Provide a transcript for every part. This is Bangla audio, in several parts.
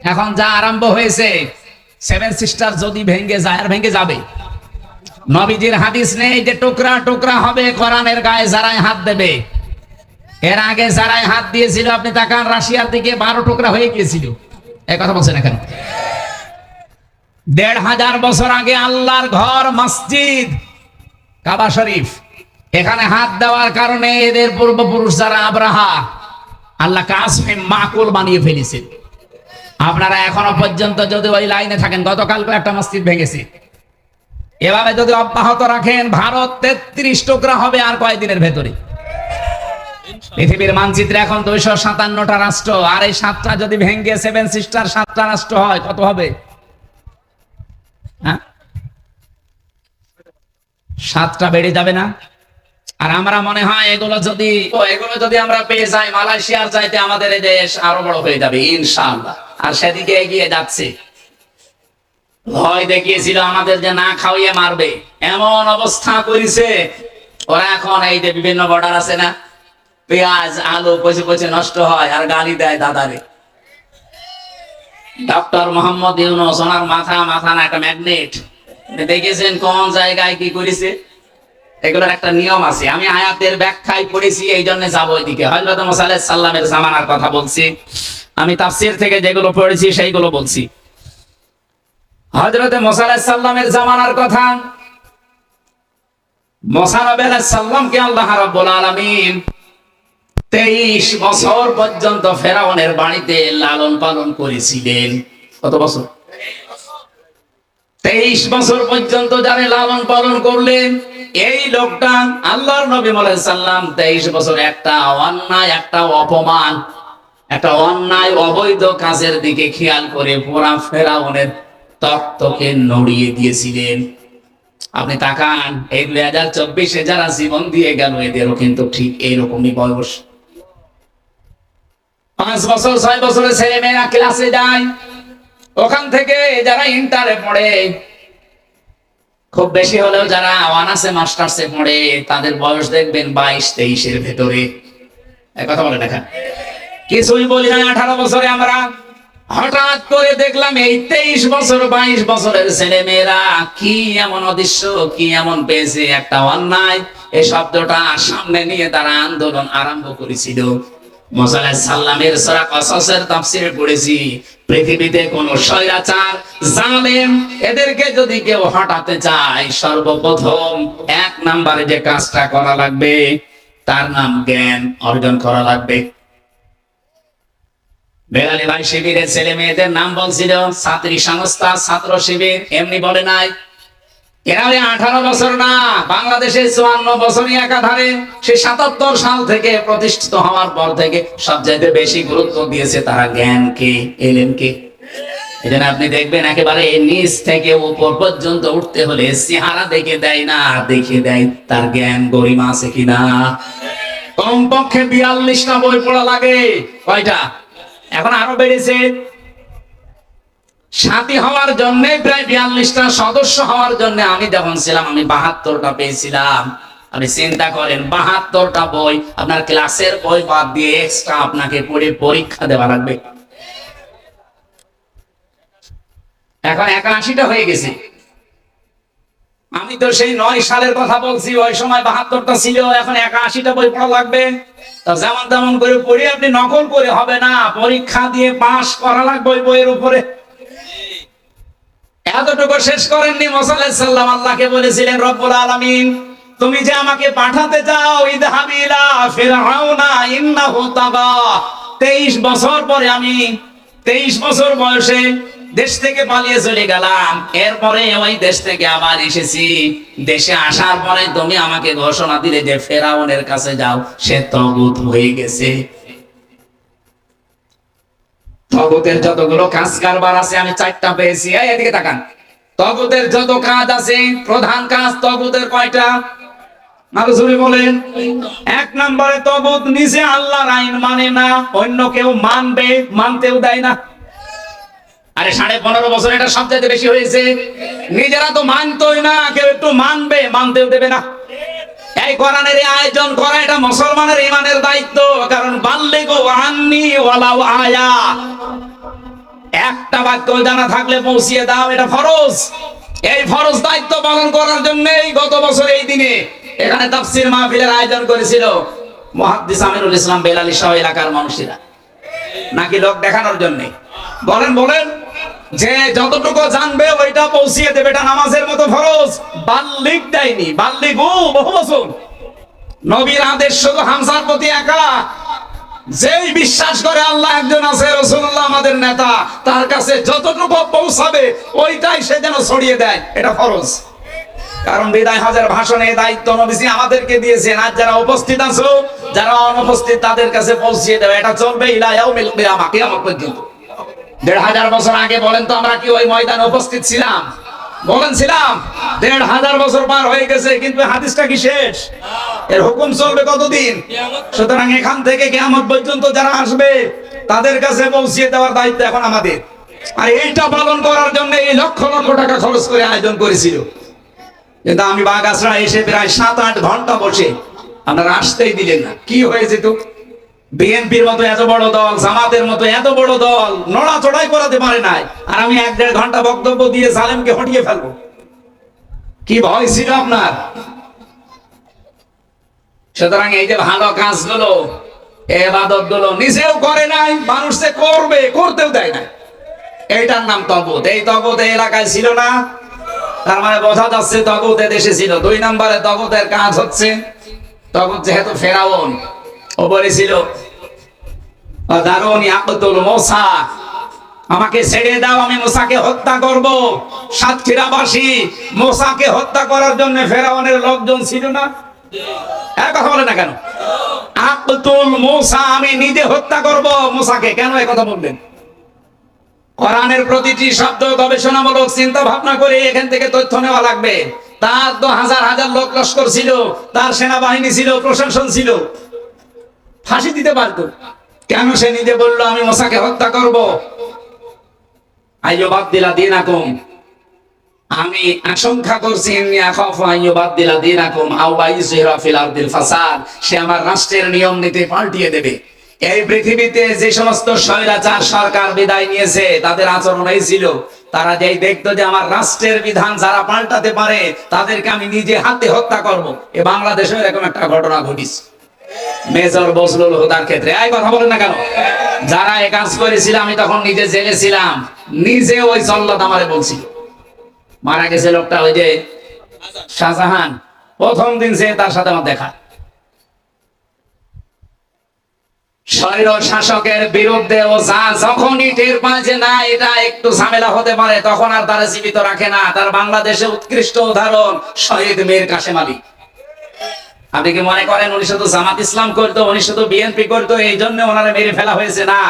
এখন যা আরম্ভ হয়েছে সেভেন সিস্টার যদি ভেঙ্গে যায়, আর ভেঙ্গে যাবে। নবীজির হাদিস নেই যে টুকরা টুকরা হবে, কোরআনের গায়ে যারাই হাত দেবে। এর আগে যারাই হাত দিয়েছিল, আপনি তাকান, রাশিয়ার দিকে বারো টুকরা হয়ে গিয়েছিল। বলছেন দেড় হাজার বছর আগে আল্লাহর ঘর, মসজিদ, কাবা শরীফ। এখানে হাত দেওয়ার কারণে এদের পূর্বপুরুষ যারা আব্রাহা, আল্লাহ কাসমে মাকুল বানিয়ে ফেলেছে আপনারা এখনও পর্যন্ত যদি ওই লাইনে থাকেন, গতকাল একটা মসজিদ ভেঙেছে। এভাবে যদি অব্যাহত রাখেন, ভারত তেত্রিশ টুকরা হবে আর কয়েকদিনের ভেতরে? পৃথিবীর মানচিত্রে এখন দুইশো সাতান্নটা রাষ্ট্র, আর এই সাতটা যদি ভেঙ্গে সেভেন সিস্টার সাতটা রাষ্ট্র হয়, কত হবে? হ্যাঁ? সাতটা বেড়ে যাবে না? আর আমরা মনে হয় এগুলো যদি এগুলো যদি আমরা পেয়ে যাই, মালয়েশিয়ার চাইতে আমাদের এই দেশ আরও বড় হয়ে যাবে, ইনশাআল্লাহ। আর সেদিকে এগিয়ে যাচ্ছে। ভয় দেখিয়েছিল আমাদের যে না খাওয়িয়ে মারবে। এমন অবস্থা করেছে। ওরা এখন এই যে বিভিন্ন বর্ডার আছে না, পেঁয়াজ, আলু পচে পচে নষ্ট হয় আর গালি দেয় দাদারে। ডক্টর মোহাম্মদ ইউনুস, ওনার মাথা মাথা না একটা ম্যাগনেট দেখেছেন কোন জায়গায় কি করেছে? এগুলোর একটা নিয়ম আছে। আমি আয়াতের ব্যাখ্যায় পড়েছি এই জন্য যাব ওইদিকে হজরত মোসাল্লাহ সাল্লামের জামানার কথা বলছি। আমি তাফসির থেকে যেগুলো পড়েছি, সেইগুলো বলছি। হজরতে মোসাল্লাহ সাল্লামের জামানার কথা। মোসানব সাল্লামকে আল্লাহ তেইশ বছর পর্যন্ত ফেরাউনের বাড়িতে লালন পালন করেছিলেন। কত বছর? তেইশ বছর পর্যন্ত লালন পালন করলেন, এই লোকটা আল্লাহর নবী সাল্লাম তেইশ বছর একটা অন্যায়, একটা অপমান একটা অন্যায় অবৈধ কাজের দিকে খেয়াল করে পুরা ফেরাউনের তত্ত্বকে নড়িয়ে দিয়েছিলেন। আপনি তাকান, এই দুই হাজার চব্বিশে যারা জীবন দিয়ে গেল, এদেরও কিন্তু ঠিক এইরকমই বয়স। পাঁচ বছর, ছয় বছরের ছেলে মেয়েরা ক্লাসে যায়। ওখান থেকে যারা ইন্টারে পড়ে, খুব বেশি হলেও যারা ওয়ানাসে মাস্টার্সে পড়ে, তাদের বয়স দেখবেন বাইশ, তেইশের ভেতরে। কথা বলে দেখা কিছুই বলি না আঠারো বছরে আমরা। হঠাৎ করে দেখলাম এই তেইশ বছর, বাইশ বছরের ছেলে মেয়েরা কি এমন অদৃশ্য, কি এমন পেয়েছে একটা অন্যায়। এই শব্দটা সামনে নিয়ে তারা আন্দোলন আরম্ভ করেছিল। পৃথিবীতে কোন জালেম এদেরকে যদি কেউ হটাতে চায়, সর্বপ্রথম এক নাম্বারে কাজটা করা লাগবে, তার নাম জ্ঞান অর্জন করা লাগবে। বেলালি ভাই শিবিরের ছেলে মেয়েদের নাম বলছিল, ছাত্রী সংস্থা, ছাত্র শিবির, এমনি বলে নাই। আঠারো বছর না চুয়ান্ন একাধারে সে সাতাত্তর সাল থেকে প্রতিষ্ঠিত হওয়ার পর থেকে সবচাইতে বেশি গুরুত্ব দিয়েছে তারা জ্ঞানকে আপনি দেখবেন একেবারে নিচ থেকে উপর পর্যন্ত উঠতে হলে চেহারা দেখে দেয় না, দেখে দেয় তার জ্ঞান গরিমা আছে কিনা। কমপক্ষে বিয়াল্লিশটা বই পড়া লাগে। কয়টা? এখন আরও বেড়েছে। সাথী হওয়ার জন্য প্রায় বিয়াল্লিশটা সদস্য হওয়ার জন্য আমি যখন ছিলাম, আমি বাহাত্তরটা পেয়েছিলাম। আপনি চিন্তা করেন, বাহাত্তরটা বই, আপনার ক্লাসের বই বাদ দিয়ে এক্সট্রা আপনাকে পড়ে পরীক্ষা দেওয়া লাগবে। এখন একাশিটা হয়ে গেছে। আমি তো সেই নয় সালের কথা বলছি, ওই সময় বাহাত্তরটা ছিল, এখন একাশিটা বই পড়া লাগবে। যেমন তেমন করে পড়ে, আপনি নকল করে হবে না, পরীক্ষা দিয়ে পাশ করা লাগবে ওই বইয়ের উপরে। এতটুকু শেষ করেননি মোসাল্লাম আল্লাহকে বলেছিলেন, রব্বুল আলামিন, তুমি যে আমাকে পাঠাতে চাও ইদহাবিলা 23 বছর পরে আমি 23 বছর বয়সে দেশ থেকে পালিয়ে চলে গেলাম। এরপরে ওই দেশ থেকে আবার এসেছি। দেশে আসার পরে তুমি আমাকে ঘোষণা দিলে যে ফেরাউনের কাছে যাও, সে তগুত হয়ে গেছে। তগতের যতগুলো কাজ কারবার আছে, আমি চারটা পেয়েছি। এদিকে তাকান। তগতের যত কাজ আছে, প্রধান কাজ তগতের কয়টা? বলেন। এক নম্বরে তগত নিজে আল্লাহর আইন মানে না, অন্য কেউ মানবে, মানতেও দেয় না। আরে সাড়ে পনেরো বছর এটা সবচেয়ে বেশি হয়েছে। নিজেরা তো মানতোই না, কেউ একটু মানবে, মানতেও দেবে না। এই কোরআনের আয়োজন করা এটা মুসলমানের ইমানের দায়িত্ব, কারণ বাল্লে গো আননি ওয়ালাউ আয়া। একটা বাক্য জানা থাকলে পৌঁছিয়ে দাও, এটা ফরজ। এই ফরজ দায়িত্ব পালন করার জন্য গত বছর এই দিনে এখানে তাফসির মাহফিলের আয়োজন করেছিল মহাদ্দিস আমিরুল ইসলাম বেলালি সহ এলাকার মানুষেরা। নাকি লোক দেখানোর জন্য? বলেন বলেন। যে যতটুকু জানবে, ওইটা পৌঁছিয়ে দেবে। এটা নামাজের মতো ফরজ। বাল্লিক দেয়নি, বাল্লিক ও বহু বছর। নবীর আদেশ শুধু হামসার প্রতি একা। যেই বিশ্বাস করে আল্লাহ একজন আছে রসুল্লাহ আমাদের নেতা, তার কাছে যতটুকু পৌঁছাবে, ওইটাই সে যেন ছড়িয়ে দেয়। এটা ফরজ। কারণ বিদায় হাজার ভাষণে দায়িত্ব নবীজি আমাদেরকে দিয়েছেন। আজ যারা উপস্থিত আছো, যারা অনুপস্থিত, তাদের কাছে পৌঁছিয়ে দেবে। এটা চলবে ইলায়াও মিলবে আমাকে আমার পর্যন্ত। দেড় হাজার বছর আগে বলেন তো আমরা কি ওই ময়দানে উপস্থিত ছিলাম? বলেন, ছিলাম। দেড় হাজার বছর পার হয়ে গেছে, কিন্তু হাদিসটা কি শেষ? এর হুকুম চলবে কতদিন? সুতরাং এখান থেকে কেমন পর্যন্ত যারা আসবে, তাদের কাছে পৌঁছিয়ে দেওয়ার দায়িত্ব এখন আমাদের। আর এইটা পালন করার জন্য এই লক্ষ লক্ষ টাকা খরচ করে আয়োজন করেছিল। কিন্তু আমি বাগাছড়া এসে প্রায় সাত আট ঘণ্টা বসে, আপনারা আসতেই দিলেন না। কি হয়েছে তো? বিএনপির মতো এত বড় দল, জামাতের মতো এত বড় দল, নড়াচড়াই করাতে পারে নাই। আর আমি এক দেড় ঘণ্টা বক্তব্য দিয়ে সালেমকে হটিয়ে ফেলব। কি ভয় ছিল আপনার? সুতরাং এই যে ভালো কাজগুলো এবাদতগুলো নিজেও করে নাই, মানুষ করবে, করতেও দেয় না এইটার নাম তবুত। এই তবুত এলাকায় ছিল না। তার মানে বোঝা যাচ্ছে তবুত দেশে ছিল। দুই নম্বরে তবুতের কাজ হচ্ছে, তবুত যেহেতু ফেরাউন, ও বলেছিল আমাকে ছেড়ে দাও, আমি মুসাকে হত্যা করব। সাতক্ষীরাবাসী, মুসাকে হত্যা করার জন্য লোকজন ছিল না? মুসা কেন বললেন? কোরআনের প্রতিটি শব্দ গবেষণামূলক চিন্তা ভাবনা করে এখান থেকে তথ্য নেওয়া লাগবে। তার তো হাজার হাজার লোক লস্কর ছিল, তার সেনাবাহিনী ছিল, প্রশাসন ছিল। ফাঁসি দিতে পারতো। কেন সে নিজে বলল, আমি মশাকে হত্যা করব? আইয়ো বাদ দিলা দিন আকুম আমি আশঙ্কা করছি ইন্নী আখাফু আইয়ো বাদ দিলা দিন আকুম আও বাইসিরা ফিল আরদিল ফাসাদ। সে আমার রাষ্ট্রের নিয়ম নীতি পাল্টিয়ে দেবে। এই পৃথিবীতে যে সমস্ত স্বৈরাচার সরকার বিদায় নিয়েছে, তাদের আচরণ এই ছিল। তারা যেই দেখতো যে আমার রাষ্ট্রের বিধান যারা পাল্টাতে পারে, তাদেরকে আমি নিজে হাতে হত্যা করব। এ বাংলাদেশে এরকম একটা ঘটনা ঘটিছে। মেজর বজলুল হুদার ক্ষেত্রে। এই কথা বলেন না কেন? যারা এ কাজ করেছিল, আমি তখন নিজে জেলে ছিলাম নিজে ওই জল্লাদ আমারে বলছিল। মারা গেছে লোকটা ওই যে শাহজাহান। প্রথম দিন সে তার সাথে আমার দেখা। স্বৈর শাসকের বিরুদ্ধে ও যা যখনই টের পায় না, এটা একটু ঝামেলা হতে পারে, তখন আর তারা জীবিত রাখে না। তার বাংলাদেশে উৎকৃষ্ট উদাহরণ, শহীদ মীর কাশেম আলী। আপনি কি মনে করেন উনি শুধু জামাত ইসলাম করতো, উনি শুধু বিএনপি করতো? এই জন্য ওনারা মেরে ফেলা হয়েছে না?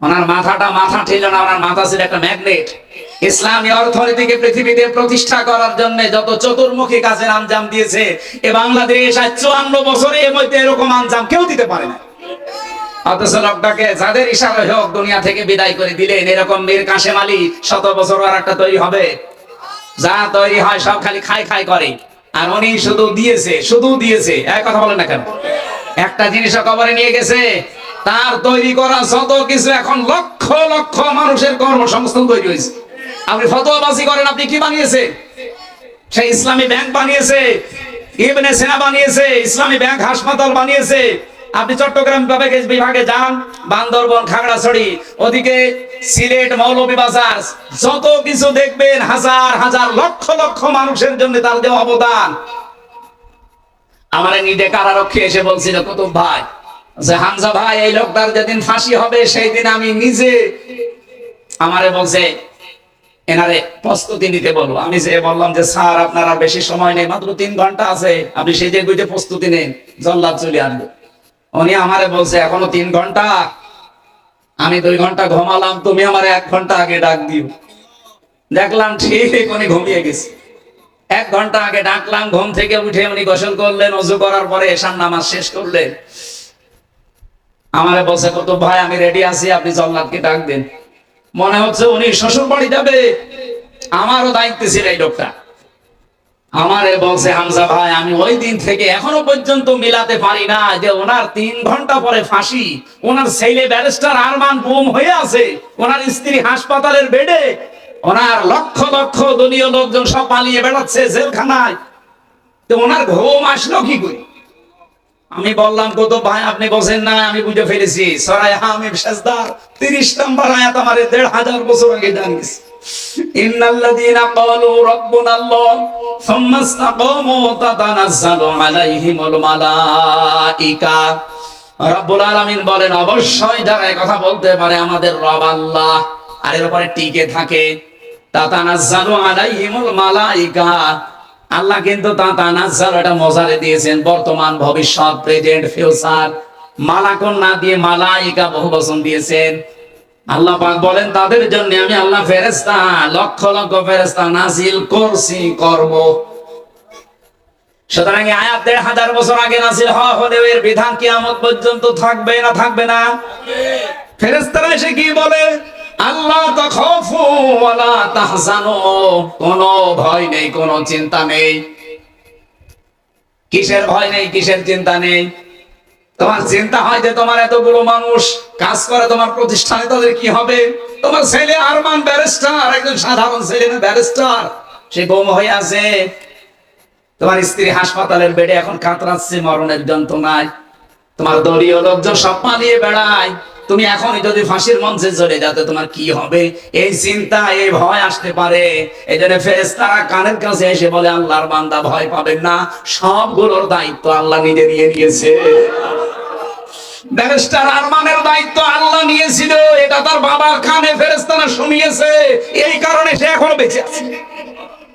ওনার মাথাটা মাথা ছিল না, ওনার মাথা ছিল একটা ম্যাগনেট। ইসলামী অর্থনীতিকে পৃথিবীতে প্রতিষ্ঠা করার জন্য যত চতুর্মুখী কাজের আঞ্জাম দিয়েছে, এ বাংলাদেশ আজ চুয়ান্ন বছরে এর মধ্যে এরকম আঞ্জাম কেউ দিতে পারে না। অথচ লোকটাকে যাদের ইশারা হোক দুনিয়া থেকে বিদায় করে দিলেন, এরকম মীর কাশেম আলী শত বছর আর একটা তৈরি হবে। যা তৈরি হয় সব খালি খাই খাই করে। আর উনি শুধু দিয়েছে শুধু দিয়েছে, এক কথা বলেন না কেন? একটা জিনিস কবরে নিয়ে গেছে, তার তৈরি করা যত কিছু এখন লক্ষ লক্ষ মানুষের কর্মসংস্থান তৈরি হয়েছে। আপনি ফতোয়াবাজি করেন, আপনি কি বানিয়েছে সেই ইসলামী ব্যাংক বানিয়েছে, ইবনে সেনা বানিয়েছে, ইসলামী ব্যাংক হাসপাতাল বানিয়েছে আপনি চট্টগ্রাম বিভাগে যান। বান্দরবন, খাগড়াছড়ি, ওদিকে সিলেট মৌলভীবাজার যত কিছু দেখবেন, হাজার হাজার, লক্ষ লক্ষ মানুষের জন্য তার দেওয়া অবদান। আমার নিজে কারারক্ষী এসে বলছিল, কুতুব ভাই, যে হামজা ভাই, এই লোকটার যেদিন ফাঁসি হবে সেই দিন আমি নিজে আমারে বলছে, এনারে প্রস্তুতি নিতে বলব আমি যে বললাম যে, স্যার, আপনার বেশি সময় নেই, মাত্র তিন ঘণ্টা আছে। আপনি সেই যে প্রস্তুতি নেন, জল্লাদ চলে আসবে। উনি আমারে বলছে, এখনও তিন ঘণ্টা? আমি দুই ঘণ্টা ঘুমালাম, তুমি আমার এক ঘণ্টা আগে ডাক দিও। দেখলাম ঠিক উনি ঘুমিয়ে গেছে। এক ঘণ্টা আগে ডাকলাম, ঘুম থেকে উঠে উনি গোসল করলেন অজু করার পরে এসার নামাজ শেষ করলেন। আমারে বলছে কত ভাই, আমি রেডি আছি, আপনি জল্লাদকে ডাক দেন। মনে হচ্ছে উনি শ্বশুর বাড়ি যাবে। আমারও দায়িত্ব ছিল এই লোকটা। আমারে বলছে হামজা ভাই, আমি ওই দিন থেকে এখনও পর্যন্ত মিলাতে পারি না যে ওনার তিন ঘণ্টা পরে ফাঁসি, ওনার ছেলে ব্যারিস্টার আরমান বুম হয়ে আছে, ওনার স্ত্রী হাসপাতালের বেডে, ওনার লক্ষ লক্ষ দলীয় লোকজন সব পালিয়ে বেড়াচ্ছে জেলখানায়। তো ওনার ঘুম আসলো কি করে? আমি বললাম কত ভাই, আপনি বসেন না, আমি বুঝে ফেলেছি। সরাই হামিম শেষদার তিরিশ নম্বর আয়াত আমার দেড় হাজার বছর আগে জানিস রব্বুল বলেন, অবশ্যই যারা কথা বলতে পারে আমাদের রব আল্লাহ, আর এর উপরে টিকে থাকে। আল্লাহ কিন্তু মজারে দিয়েছেন। বর্তমান, ভবিষ্যৎ, প্রেজেন্ট, ফিউচার, মালাকুন না দিয়ে মালাইকা বহু বচন দিয়েছেন। আল্লাহ পাক বলেন, তাদের জন্য আমি আল্লাহ ফেরেশতা, লক্ষ লক্ষ ফেরেশতা নাজিল করছি, করব। সুতরাং আয়াত দেড় হাজার বছর আগে নাজিল হওয়া হলেও এর বিধান কিয়ামত পর্যন্ত থাকবে না থাকবে না। ফেরেশতারা এসে কি বলে? আল্লাহ তাখাফু ওয়ালা তাহজানু, কোনো ভয় নেই, কোনো চিন্তা নেই। কিসের ভয় নেই, কিসের চিন্তা নেই? তোমার চিন্তা হয় যে তোমার এতগুলো মানুষ কাজ করে, তোমার প্রতিষ্ঠানে তাদের কি হবে? তোমার ছেলে আরমান ব্যারিস্টার একজন সাধারণ ছেলে ব্যারিস্টার। সে বোম হয়ে আছে। তোমার স্ত্রী হাসপাতালের বেডে এখন কাতরাচ্ছে, মরণের যন্ত্রণায়। তোমার দলীয় লোকজন সব পালিয়ে বেড়ায়। তুমি এখনই যদি ফাঁসির মঞ্চে চলে যাতে তোমার কি হবে? এই চিন্তা, এই ভয় আসতে পারে। এই জন্য ফেরেস্তারা কানের কাছে এসে বলে, আল্লাহর বান্দা ভয় পাবেন না। সবগুলোর দায়িত্ব আল্লাহ নিজে নিয়ে নিয়েছে। ব্যারিস্টার আরমানের দায়িত্ব আল্লাহ নিয়েছিল। এটা তার বাবার কানে ফেরেস্তারা শুনিয়েছে। এই কারণে সে এখনও বেঁচে আছে।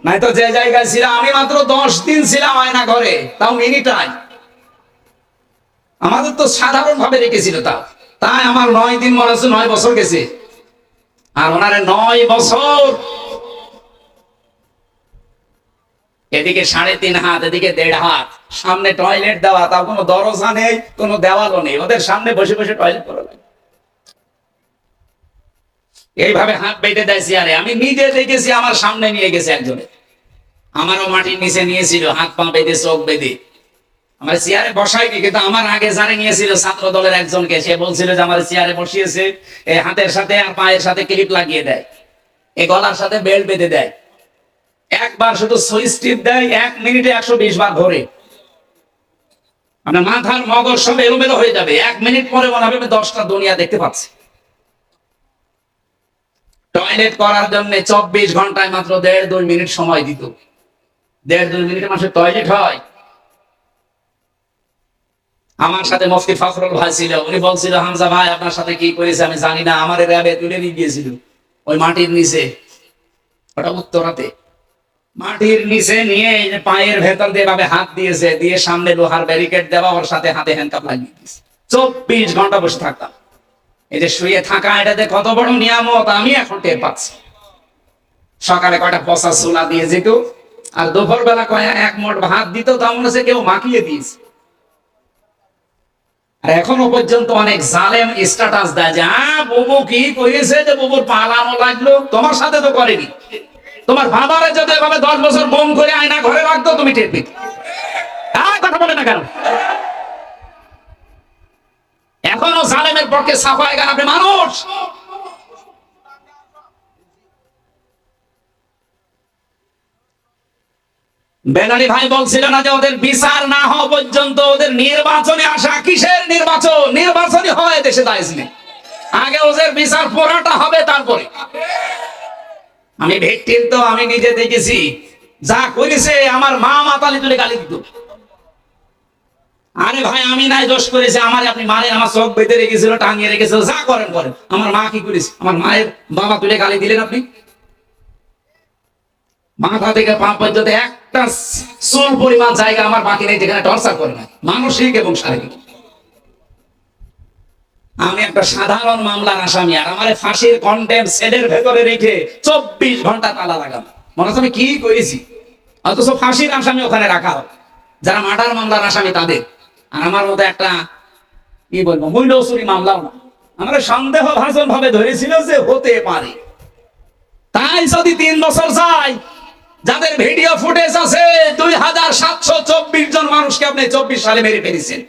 নাই তো যে জায়গায় ছিলাম, আমি মাত্র দশ দিন ছিলাম আয়না ঘরে। তাও মিনিটাই আমাদের তো সাধারণ ভাবে রেখেছিল তাও। তাই আমার নয় দিন মনে হচ্ছে নয় বছর গেছে। আর ওনারে নয় বছর। এদিকে সাড়ে তিন হাত, এদিকে দেড় হাত। সামনে টয়লেট দেওয়া, তাও কোনো দরজা নেই, কোনো দেওয়ালও নেই। ওদের সামনে বসে বসে টয়লেট করা লাগে। এইভাবে হাত বেঁধে দেয় চেয়ারে। আমি নিজে দেখেছি, আমার সামনে নিয়ে গেছে একজনে। আমারও মাটির নিচে নিয়েছিল, হাত পা বেঁধে, চোখ বেঁধে। আমার চেয়ারে বসাইনি, কিন্তু আমার আগে যারে নিয়েছিল ছাত্র দলের একজনকে, সে বলছিল যে আমার চেয়ারে বসিয়েছে এই হাতের সাথে আর পায়ের সাথে ক্লিপ লাগিয়ে দেয় এই গলার সাথে বেল্ট বেঁধে দেয়। একবার শুধু সুইচ টিপ দেয়, এক মিনিটে একশো বিশ বার ধরে। আপনার মাথার মগজ সব এলোমেলো হয়ে যাবে, এক মিনিট পরে মনে হবে দশটা দুনিয়া দেখতে পাচ্ছি। টয়লেট করার জন্য চব্বিশ ঘন্টায় মাত্র দেড় দুই মিনিট সময় দিত। দেড় দুই মিনিটে মানুষের টয়লেট হয়। আমার সাথে মুফতি ফখরুল ভাই ছিল, উনি বলছিল, হামজা ভাই, আপনার সাথে কি করেছে আমি জানি না, আমার র্যাবে তুলে নিয়ে গিয়েছিল ওই মাটির নিচে। ওটা উত্তরাতে। মাটির নিচে নিয়ে পায়ের ভেতর দিয়ে ভাবে হাত দিয়েছে, দিয়ে সামনে লোহার ব্যারিকেড দেওয়া, ওর সাথে হাতে হ্যান্ডকাপ লাগিয়ে দিয়েছে। চব্বিশ ঘণ্টা বসে থাকতাম। এই যে শুয়ে থাকা, এটাতে কত বড় নিয়ামত, আমি এখন টের পাচ্ছি। সকালে কয়টা পচা সোলা দিয়ে যেত, আর দুপুর বেলা কয় এক মোট ভাত দিত তা মনে হচ্ছে কেউ মাখিয়ে দিয়েছে। আর এখনও পর্যন্ত অনেক জালেম স্ট্যাটাস দেয় যে হ্যাঁ বুবু কি করেছে যে বুবুর পালানো লাগল? তোমার সাথে তো করেনি। তোমার বাবারে যদি এভাবে দশ বছর বম করে আয়না ঘরে রাখতো, তুমি টের পেতে কথা বলে না কেন? এখনও জালেমের পক্ষে সাফাই গান আপনি মানুষ। বেনালি ভাই বলছিল না যে ওদের বিচার না হওয়া পর্যন্ত ওদের নির্বাচনে আসা কিসের নির্বাচন? নির্বাচনই হয় দেশে দায়িত্ব আগে ওদের বিচার পড়াটা হবে তারপরে। আমি ভিকটিম তো, আমি নিজে দেখেছি। যা করেছে, আমার মা মাতালি তুলে গালি দিত। আরে ভাই, আমি নাই, দোষ করেছি। আমার আপনি মারেন, আমার চোখ বেঁধে রেখেছিল, টাঙিয়ে রেখেছিল, যা করেন করেন। আমার মা কি করেছে? আমার মায়ের বাবা তুলে গালি দিলেন আপনি? মাথা থেকে পা পর্যন্ত একটা চুল পরিমাণ জায়গা আমার বাকি নেই, যেখানে টর্চার করে না। মানসিক এবং শারীরিক। আমি একটা সাধারণ মামলার আসামি, আর আমার ফাঁসির কন্টেম সেলের ভেতরে রেখে চব্বিশ ঘণ্টা তালা লাগাম মনে হচ্ছে আমি কি করেছি? অথচ ফাঁসির আসামি ওখানে রাখা যারা মার্ডার মামলার আসামি তাদের। আর আমার মতো একটা, কি বলব মূল্যসুরি মামলাও না। আমার সন্দেহ ভাজন ভাবে ধরেছিল যে হতে পারে। তাই যদি তিন বছর যায় যাদের ভিডিও ফুটেজ আছে, দুই হাজার সাতশো চব্বিশ জন মানুষকে আপনি চব্বিশ সালে মেরে ফেলেছেন।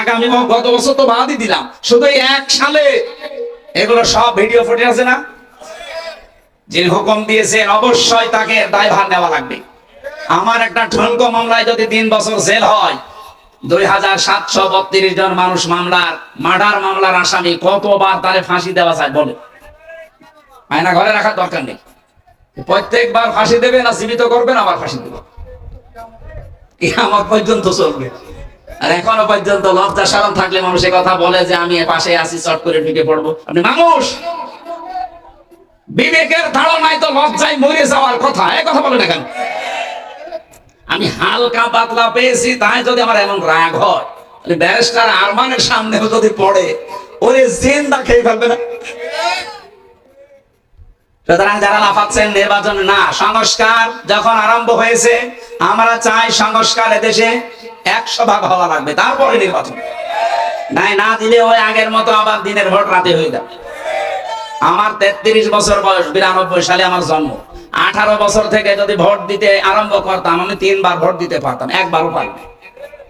আগামী গত বছর তো বাদই দিলাম। শুধু এক সালে। এগুলো সব ভিডিও ফুটেজ আছে না? যিনি হুকুম দিয়েছেন, অবশ্যই তাকে দায়ভার নেওয়া লাগবে। আমার একটা ঠনকো মামলায় যদি তিন বছর জেল হয়, দুই হাজার সাতশো বত্রিশ জন মানুষ মামলার, মার্ডার মামলার আসামি কতবার তারে ফাঁসি দেওয়া যায় বলে? আয়না ঘরে রাখার দরকার নেই। প্রত্যেকবার ফাঁসি দেবে না, জীবিত করবেন আবার ফাঁসি দেবে। আমার পর্যন্ত চলবে। আর এখনও পর্যন্ত লজ্জা সারণ থাকলে মানুষ কথা বলে যে, আমি পাশে আসি চট করে ঢুকে পড়ব। আপনি মানুষ! বিবেকের ধারণায় তো লজ্জায় মরে যাওয়ার কথা, এ কথা বলে না আমি হালকা পাতলা পেয়েছি, তাই যদি আমার এমন রাগ হয় ব্যারিস্টার আরমানের সামনেও যদি পড়ে, ওরে জিন্দা খেয়ে ফেলবে না? সুতরাং যারা লাফাচ্ছেন, নির্বাচন না, সংস্কার যখন আরম্ভ হয়েছে, আমরা চাই সংস্কার দেশে একশো ভাগ হওয়া লাগবে, তারপরে নির্বাচন। নাই, না দিলে ওই আগের মতো আবার দিনের ভোট রাতে হয়ে যাবে। আমার তেত্রিশ বছর বয়স, বিরানব্বই সালে আমার জন্ম। আঠারো বছর থেকে যদি ভোট দিতে আরম্ভ করতাম, আমি তিনবার ভোট দিতে পারতাম, একবারও পারিনি।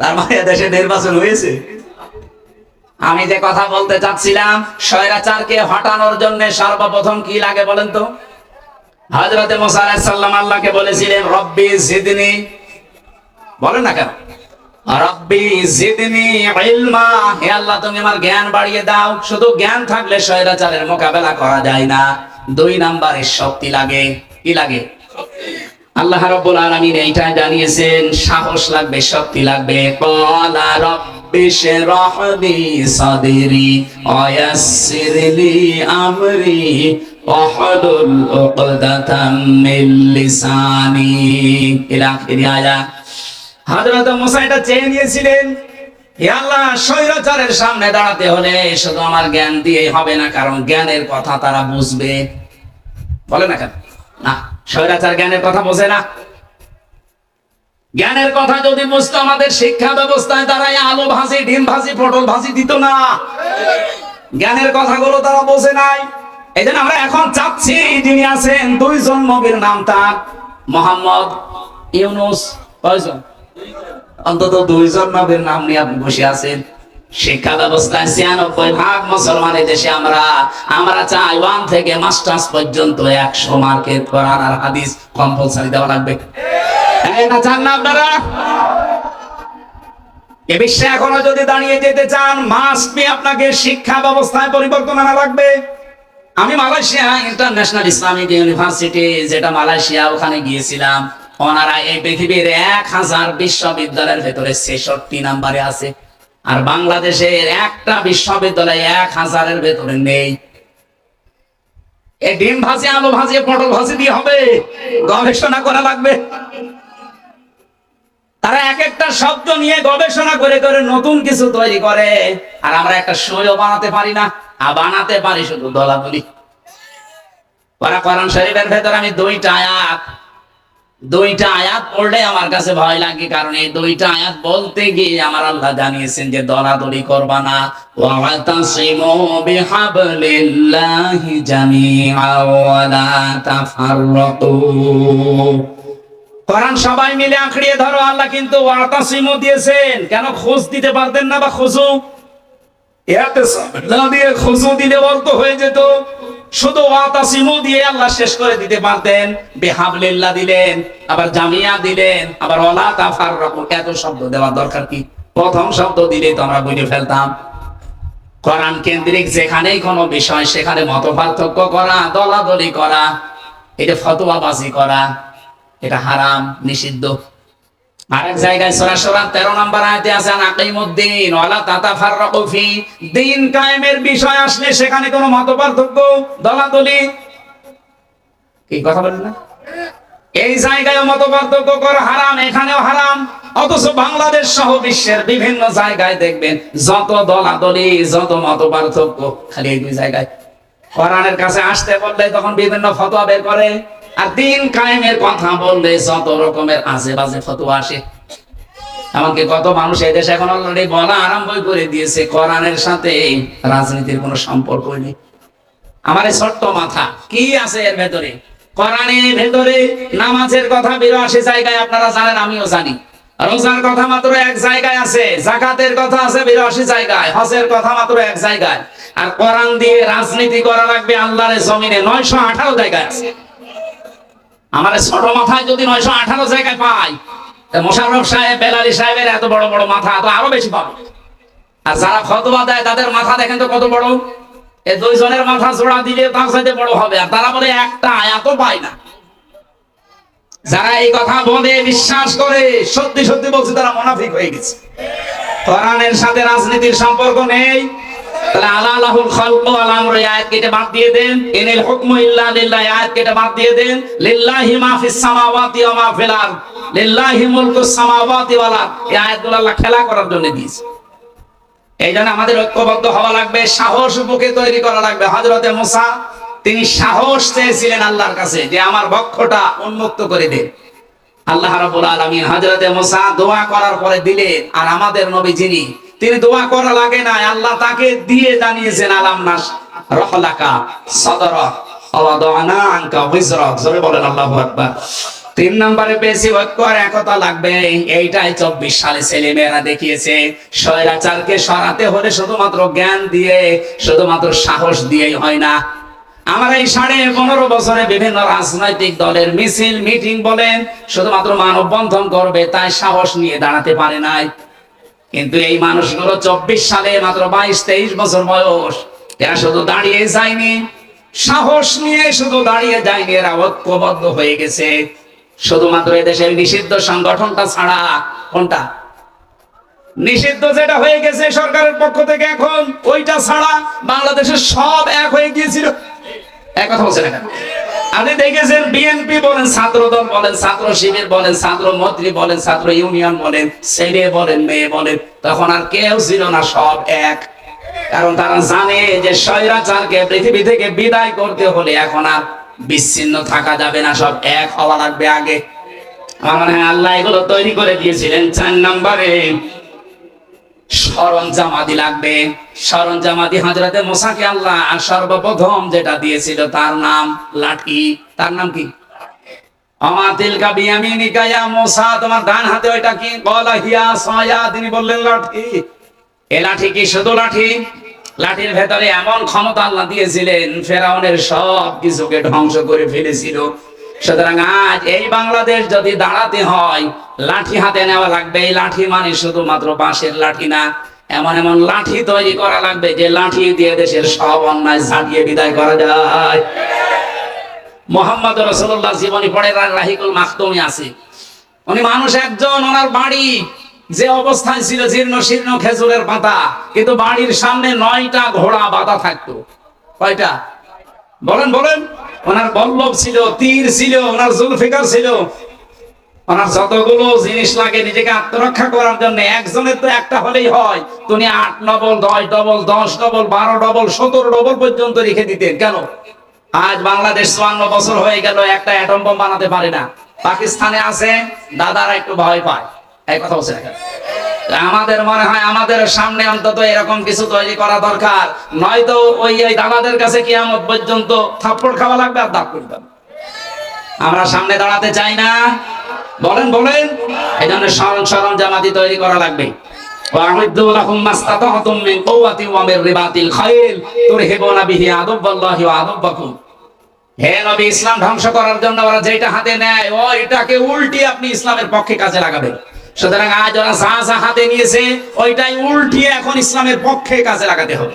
তার মানে দেশে নির্বাচন হয়েছে। আমি যে কথা বলতে চাচ্ছিলাম, স্বৈরাচারকে হটানোর জন্য সর্বপ্রথম কি লাগে বলেন তো? হজরতে মোসা সাল্লাম আল্লাহকে বলেছিলেন, রব্বি জিদনি। বলেন না কেন? রব্বি জিদনি ইলমা। হে আল্লাহ, তুমি আমার জ্ঞান বাড়িয়ে দাও। শুধু জ্ঞান থাকলে স্বৈরাচারের মোকাবেলা করা যায় না। দুই নাম্বারের শক্তি লাগে। কি লাগে? আল্লাহ রাব্বুল আলামিন এইটা জানিয়েছেন, সাহস লাগবে, শক্তি লাগবে। ক্বালা রাব্বি লি সাদরি ওয়া ইয়াসসির লি আমরি, ওয়াহলুল উকদাতাম মিন লিসানি। ইলা আখিরি আয়াত হযরত মুসা এটা চেয়ে নিয়েছিলেন, হে আল্লাহ, স্বৈরাচারের সামনে দাঁড়াতে হলে শুধু আমার জ্ঞান দিয়েই হবে না, কারণ জ্ঞানের কথা তারা বুঝবে। বলে না কেন? না, স্বৈরাচার জ্ঞানের কথা বোঝে না। জ্ঞানের কথা যদি বুঝতো, আমাদের শিক্ষা ব্যবস্থায় তারা আলু ভাজি, ডিম ভাজি, পটল ভাজি দিত না। জ্ঞানের কথাগুলো তারা বোঝে নাই। এই জন্য আমরা এখন চাচ্ছি, যিনি আছেন, দুইজন নবীর নাম তার। মোহাম্মদ ইউনুস, কয়জন? অন্তত দুইজন নবীর নাম নিয়ে আপনি বসে আছেন। শিক্ষা ব্যবস্থায় ছিয়ানব্বই ভাগ মুসলমান এই দেশে আমরা। আমরা চাই ওয়ান থেকে মাস্টার্স পর্যন্ত একশো মার্কের কোরআন আর হাদিস কম্পালসারি দেওয়া লাগবে। না চান না আপনারা? এ বিশ্বে এখনও যদি দাঁড়িয়ে যেতে চান আপনাকে শিক্ষা ব্যবস্থায় পরিবর্তন আনা লাগবে। আমি মালয়েশিয়া ইন্টারন্যাশনাল ইসলামিক ইউনিভার্সিটি, যেটা মালয়েশিয়া, ওখানে গিয়েছিলাম। ওনারা এই পৃথিবীর এক হাজার বিশ্ববিদ্যালয়ের ভেতরে ছেষট্টি নাম্বারে আছে। আর বাংলাদেশের একটা বিশ্ববিদ্যালয় এক হাজারের ভেতরে নেই। এই ডিম ভাজি, আলু ভাজি, পটল ভাজি দিয়ে হবে। গবেষণা করা লাগবে। তারা এক একটা শব্দ নিয়ে গবেষণা করে করে নতুন কিছু তৈরি করে। আর আমরা একটা সইও বানাতে পারি না, আর বানাতে পারি শুধু দলাদলি। ওরা কোরআন শরীফের ভেতর আমি দুইটা আয়াত দুইটা আয়াত পড়লে আমার কাছে ভয় লাগে, কারণ এই দুইটা আয়াত বলতে গিয়ে আমার আল্লাহ জানিয়েছেন যে দলাদলি করবা না। ওয়াতাসিমু বিহাবলিল্লাহি জামিআ ওয়া লা তাফাররাকু। কোরআন সবাই মিলে আঁকড়িয়ে ধরো, আল্লাহ কিন্তু ওয়াতাসিমু দিয়েছেন। কেন খোঁজ দিতে পারতেন না বা খোঁজো? এতে না দিয়ে খুজু দিলে অর্থ হয়ে যেত। শুধু ওয়াতাসিমু দিয়ে আল্লাহ শেষ করে দিতে পারতেন। বেহাবলিল্লাহ দিলেন, আবার জামিয়া দিলেন, আবার ওলা তাফার এত শব্দ দেওয়ার দরকার কি? প্রথম শব্দ দিলেই তো আমরা বুঝে ফেলতাম। কোরআন কেন্দ্রিক যেখানেই কোনো বিষয়, সেখানে মত পার্থক্য করা, দলাদলি করা, এটা ফতোয়াবাজি করা। এটা হারাম, নিষিদ্ধ। আরেক জায়গায় তেরো নম্বর আয়তে আছে ফি দিন কায়েমের বিষয় আসলে সেখানে কোনো দলাদলি। কি কথা বলেন না? এই জায়গায় মত পার্থক্য করা, হারাম, এখানেও হারাম। অথচ বাংলাদেশ সহ বিশ্বের বিভিন্ন জায়গায় দেখবেন, যত দলাদলি, যত মত পার্থক্য খালি এই দুই জায়গায়। কোরআনের কাছে আসতে বললে তখন বিভিন্ন ফতোয়া বের করে। আর দিন কায়েমের কথা বললে যত রকমের আজে বাজে ফতোয়া আসে। এমনকি কত মানুষ এই দেশে এখন অলরেডি বলা আরম্ভ করে দিয়েছে, কোরআনের সাথে রাজনীতির কোনো সম্পর্ক নেই। আমার এই ছোট্ট মাথা, কি আছে এর ভেতরে? কোরআনের ভেতরে নামাজের কথা বিরাশি জায়গায় আপনারা জানেন, আমিও জানি। রোজার কথা মাত্র এক জায়গায় আছে, জাকাতের কথা আছে বিরাশি জায়গায়, হজের কথা মাত্র এক জায়গায়। আর কোরআন দিয়ে রাজনীতি করা লাগবে আল্লাহর জমিনে, নয়শো আঠারো জায়গায় আছে। আমার ছোট মাথায় যদি নয়শো আঠারো জায়গায় পাই, তা মোশাররফ সাহেব, বেলালি সাহেবের এত বড় বড় মাথা, তো আরও বেশি পাবে। আর যারা ফতোয়া দেয়, তাদের মাথা দেখেন তো কত বড়? দুইজনের মাথা জোড়া দিলে তার সাথে বড় হবে, আর তারা বলে একটা এত পায় না। যারা এই কথা বলে, বিশ্বাস করে, সত্যি সত্যি বলছে, তারা মুনাফিক হয়ে গেছে। কোরআনের সাথে রাজনীতির সম্পর্ক নেই। দেন। দেন। আমাদের ঐক্যবদ্ধ হওয়া লাগবে, সাহস বুকে তৈরি করা লাগবে। হজরতে মুসা, তিনি সাহস চেয়েছিলেন আল্লাহর কাছে যে আমার বক্ষটা উন্মুক্ত করে দে। আল্লাহ রাব্বুল আলামিন হযরতে মুসা দোয়া করার পরে দিলেন, আর আমাদের নবী যিনি তিনি দোয়া করা লাগে না আল্লাহ তাকে দিয়ে জানিয়েছেন, আলাম নাস রহলাকা সদর বলেন তিন নম্বরে বেশি ঐক্য আর একতা লাগবে। এইটাই চব্বিশ সালে ছেলে মেয়েরা দেখিয়েছে, স্বৈরাচারকে সরাতে হলে শুধুমাত্র জ্ঞান দিয়ে, শুধুমাত্র সাহস দিয়েই হয় না। আমার এই সাড়ে পনেরো বছরে বিভিন্ন রাজনৈতিক দলের মিছিল, মিটিং বলেন, শুধুমাত্র মানববন্ধন করবে, তাই সাহস নিয়ে দাঁড়াতে পারে নাই। কিন্তু এই মানুষগুলো চব্বিশ সালে মাত্র বাইশ, তেইশ বছর বয়স। এরা শুধু দাঁড়িয়ে যায়নি। সাহস নিয়ে শুধু দাঁড়িয়ে যায়নি, এরা ঐক্যবদ্ধ হয়ে গেছে। শুধুমাত্র এদেশের নিষিদ্ধ সংগঠনটা ছাড়া কোনটা? নিষিদ্ধ যেটা হয়ে গেছে সরকারের পক্ষ থেকে এখন, ওইটা ছাড়া বাংলাদেশের সব এক হয়ে গিয়েছিল। এক কথা বলছেন এখন। আপনি দেখেছেন বিএনপি বলেন ছাত্র দল বলেন, ছাত্র শিবির বলেন, ছাত্র মন্ত্রী বলেন, ছাত্র ইউনিয়ন বলেন, ছেলে বলেন, মেয়ে বলেন, তখন আর কেউ ছিল না, সব এক। কারণ তারা জানে যে স্বৈরাচারকে পৃথিবী থেকে বিদায় করতে হলে এখন আর বিচ্ছিন্ন থাকা যাবে না, সব এক হওয়া লাগবে আগে। আমার হয়, আল্লাহ এগুলো তৈরি করে দিয়েছিলেন চার নম্বরে। সরঞ্জামাদি লাগবে। সরঞ্জামাদি হাজরাতে মোসাকে আল্লাহ সর্বপ্রথম যেটা দিয়েছিল তার নাম লাঠি। তার নাম কি? লাঠি? লাঠির ভেতরে এমন ক্ষমতা আল্লাহ দিয়েছিলেন, ফেরাউনের সব কিছুকে ধ্বংস করে ফেলেছিল। সুতরাং আজ এই বাংলাদেশ যদি দাঁড়াতে হয় লাঠি হাতে নেওয়া লাগবে। এই লাঠি মানে শুধুমাত্র বাঁশের লাঠি না, এমন এমন লাঠি তৈরি করা লাগবে যে লাঠি দিয়ে দেশের সব অন্যায় ঝাঁটিয়ে বিদায় করা যায়। মোহাম্মদ রসুল্লাহ জীবনী পড়ে রাহিকুল মাখতুমি আছে। উনি মানুষ একজন, ওনার বাড়ি যে অবস্থায় ছিল জীর্ণ শীর্ণ খেজুরের পাতা, কিন্তু বাড়ির সামনে নয়টা ঘোড়া বাঁধা থাকতো। কয়টা? বলেন বলেন। ওনার বল্লভ ছিল, তীর ছিল, ওনার জুলফিকার ছিল ওনার যতগুলো জিনিস লাগে নিজেকে আত্মরক্ষা করার জন্য, একজনের তো একটা হলেই হয়। তুমি আট ডবল, দশ ডবল দশ ডবল, বারো ডবল, সতেরো ডবল পর্যন্ত রেখে দিতেন। কেন? আজ বাংলাদেশ চুয়ান্ন বছর হয়ে গেল, একটা অ্যাটম বোম বানাতে পারে না। পাকিস্তানে আছে, দাদারা একটু ভয় পায়। এই কথা বলছে আমাদের মনে হয় আমাদের সামনে অন্তত এরকম কিছু তৈরি করা দরকার। নয়তো ওই ওই দাদাদের কাছে কিয়ামত পর্যন্ত থাপ্পড় খাওয়া লাগবে আর দাঁত করতে হবে। আমরা সামনে দাঁড়াতে চাই না। বলেন বলেন। এই জন্য সরল সরল জামাতি তৈরি করা লাগবে। ইসলামের পক্ষে কাজে লাগাতে হবে।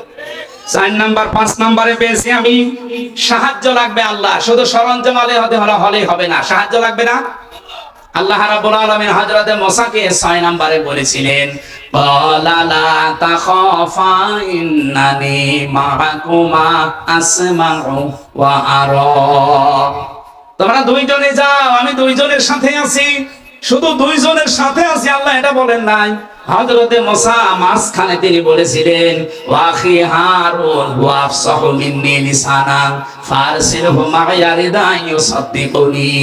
চার নাম্বার, পাঁচ নাম্বারে পেয়েছি আমি, সাহায্য লাগবে আল্লাহ। শুধু সরঞ্জাম আলে হতে হলে হলেই হবে না। সাহায্য লাগবে না? আল্লাহ রাব্বুল আলামিন হযরতে মুসাকে 6 নম্বরে বলেছিলেন, ক্বালা লা তাখাফা ইন্নানি মাআকুমা আসমাউ ওয়া আরা। তোমরা দুইজনে যাও, আমি দুইজনের সাথে আছি। শুধু দুইজনের সাথে আছি, আল্লাহ এটা বলেন নাই। হযরতে মুসা মাঝখানে তিনি বলেছিলেন, ওয়াখি হারুন ওয়া আফসাহু মিন্নি লিসানান, ফারসিলহু মা'য়া রিদান ইউসাদ্দিকুনি।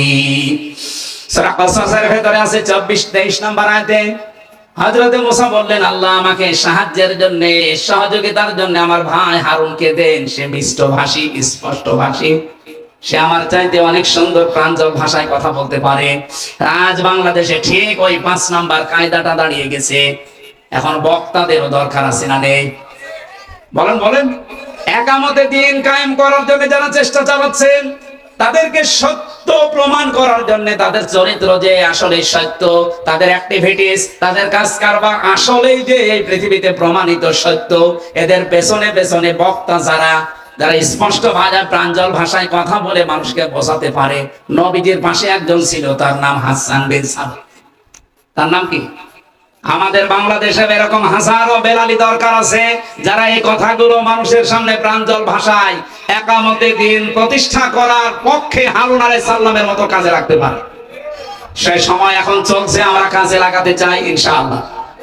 সূরা কসসের ভেতরে আছে 24 23 নাম্বার আয়াতে, হযরতে মুসা বললেন, আল্লাহ আমাকে সাহায্যের জন্য, সহযোগিতার জন্য আমার ভাই হারুনকে দেন। সে মিষ্টভাষী স্পষ্টভাষী সে আমার চাইতে অনেক সুন্দর প্রাঞ্জল ভাষায় কথা বলতে পারে। আজ বাংলাদেশে ঠিক ওই পাঁচ নাম্বার কায়দাটা দাঁড়িয়ে গেছে। এখন বক্তাদেরও দরকার আছে না নেই। বলেন বলেন। একামতে দিন কায়েম করার জন্য যারা চেষ্টা চালাচ্ছেন তাদেরকে সত্য প্রমাণ করার জন্য তাদের চরিত্র যে আসলে সত্য, তাদের অ্যাক্টিভিটিস তাদের কাজ কারবার আসলেই যে এই পৃথিবীতে প্রমাণিত সত্য, এদের পেছনে পেছনে বক্তা যারা যারা স্পষ্ট ভাষায় প্রাঞ্জল ভাষায় কথা বলে মানুষকে বোঝাতে পারে। নবীজির পাশে একজন ছিল, তার নাম হাসান বিন সাবেত। তার নাম কি? আমাদের বাংলাদেশে এরকম হাজারো বেলালি দরকার আছে, যারা এই কথাগুলো মানুষের সামনে প্রাঞ্জল ভাষায় একামতে দিন প্রতিষ্ঠা করার পক্ষে হারুন আলাইহিস সাল্লামের মতো কাজে রাখতে পারে। সেই সময় এখন চলছে, আমরা কাজে লাগাতে চাই ইনশাআল্লাহ।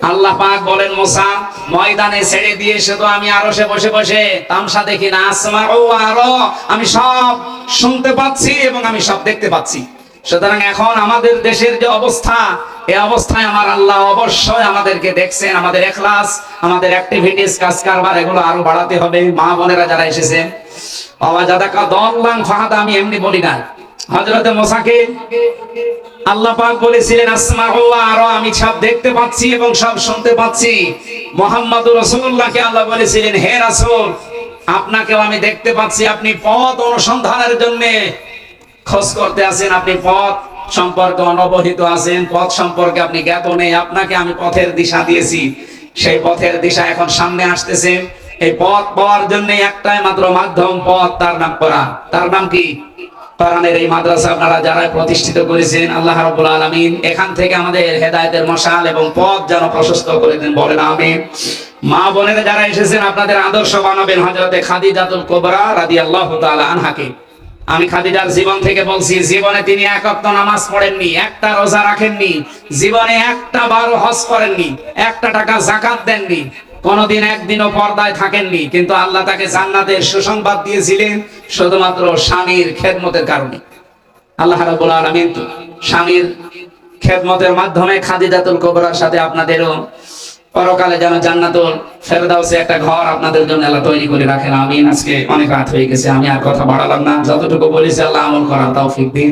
আল্লাহ পাক বলেন, মোসা, ময়দানে ছেড়ে দিয়ে শুধু আমি আরও সে বসে বসে তামসা দেখি না আসমা ও আরও, আমি সব শুনতে পাচ্ছি এবং আমি সব দেখতে পাচ্ছি। সুতরাং এখন আমাদের দেশের যে অবস্থা এই অবস্থায় আমার আল্লাহ অবশ্যই আমাদেরকে দেখছেন, আমাদের এখলাস, আমাদের অ্যাক্টিভিটিস কাজ কারবার এগুলো আরও বাড়াতে হবে। মা বোনেরা যারা এসেছেন বাবা অবাজাদাকা দল্লাং ফাহাদা, আমি এমনি বলি না। হযরতে মোসাকে আল্লাহ পাক বলেছিলেন, আসমাউ আরও, আমি সব দেখতে পাচ্ছি এবং সব শুনতে পাচ্ছি। মোহাম্মদুর রাসূলুল্লাহকে আল্লাহ বলেছিলেন, হে রাসূল, আপনাকেও আমি দেখতে পাচ্ছি। আপনি পথ অনুসন্ধানের জন্য খোঁজ করতে আছেন আপনি, পথ সম্পর্কে অনবহিত আছেন, পথ সম্পর্কে আপনি জ্ঞাত নেই। আপনাকে আমি পথের দিশা দিয়েছি। সেই পথের দিশা এখন সামনে আসতেছে। এই পথ পাওয়ার জন্য একটাই মাত্র মাধ্যম, পথ, তার নাম করা তার নাম কি? কোরআনের এই মাদ্রাসা আপনারা যারা প্রতিষ্ঠিত করেছেন, আল্লাহ রাব্বুল আলামিন এখান থেকে আমাদের হেদায়েতের মশাল এবং পথ যেন প্রশস্ত করে দেন। বলেন, আমিন। মা বোনেরা যারা এসেছেন, আপনাদের আদর্শ বানাবেন হযরতে খাদিজাতুল কুবরা রাদিয়াল্লাহু তাআলা আনহাকে। আমি খাদিজার জীবন থেকে বলছি, জীবনে তিনি এক নামাজ পড়েননি, একটা রোজা রাখেননি, জীবনে একটা বারো হজ করেননি, একটা টাকা জাকাত দেননি, কোনদিন একদিনও পর্দায় থাকেননি, কিন্তু আল্লাহ তাকে জান্নাতের সুসংবাদ দিয়েছিলেন শুধুমাত্র স্বামীর খেদমতের কারণে। আল্লাহ রাব্বুল আলামিন স্বামীর খেদমতের মাধ্যমে খাদিজাতুল কুবরার সাথে আপনাদেরও পরকালে যেন জান্নাতুল ফেরদাউসে একটা ঘর আপনাদের জন্য আল্লাহ তৈরি করে রাখেন। আমিন। আজকে অনেক রাত হয়ে গেছে, আমি আর কথা বাড়ালাম না। যতটুকু বলেছি আল্লাহ আমল করার তৌফিক দিন।